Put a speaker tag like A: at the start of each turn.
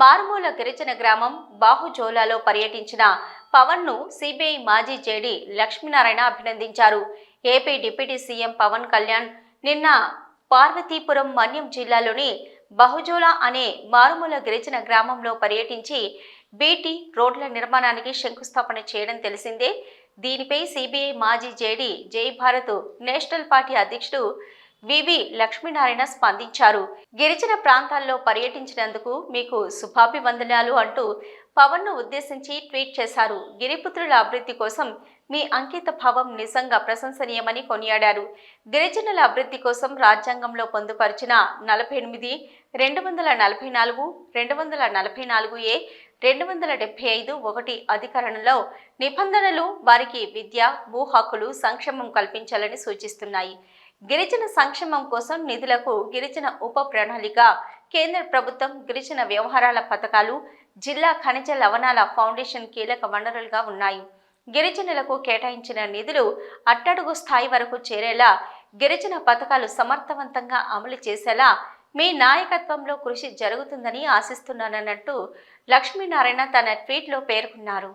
A: మారుమూల గిరిజన గ్రామం బాహుజోలాలో పర్యటించిన పవన్ను సిబిఐ మాజీ జేడీ లక్ష్మీనారాయణ అభినందించారు. AP deputy CM Pawan Kalyan నిన్న పార్వతీపురం మన్యం జిల్లాలోని బహుజోలా అనే మారుమూల గిరిజన గ్రామంలో పర్యటించి బీటీ రోడ్ల నిర్మాణానికి శంకుస్థాపన చేయడం తెలిసిందే. దీనిపై సిబిఐ మాజీ జేడీ జై భారత్ నేషనల్ పార్టీ అధ్యక్షుడు వివి లక్ష్మీనారాయణ స్పందించారు. గిరిజన ప్రాంతాల్లో పర్యటించినందుకు మీకు శుభాభివందనాలు అంటూ పవన్ను ఉద్దేశించి ట్వీట్ చేశారు. గిరిపుత్రుల అభివృద్ధి కోసం మీ అంకిత భావం నిజంగా ప్రశంసనీయమని కొనియాడారు. గిరిజనుల అభివృద్ధి కోసం రాజ్యాంగంలో పొందుపరిచిన నలభై ఎనిమిది రెండు వందల నలభై నాలుగు రెండు వందల నలభై నాలుగు ఏ రెండు వందల డెబ్బై ఐదు ఒకటి అధికరణలో నిబంధనలు వారికి విద్య భూ హక్కులు సంక్షేమం కల్పించాలని సూచిస్తున్నాయి. గిరిజన సంక్షేమం కోసం నిధులకు గిరిజన ఉప ప్రణాళిక కేంద్ర ప్రభుత్వం గిరిజన వ్యవహారాల పథకాలు జిల్లా ఖనిజ లవణాల ఫౌండేషన్ కీలక వనరులుగా ఉన్నాయి. గిరిజనులకు కేటాయించిన నిధులు అట్టడుగు స్థాయి వరకు చేరేలా గిరిజన పథకాలు సమర్థవంతంగా అమలు చేసేలా మీ నాయకత్వంలో కృషి జరుగుతుందని ఆశిస్తున్నానన్నట్టు లక్ష్మీనారాయణ తన ట్వీట్లో పేర్కొన్నారు.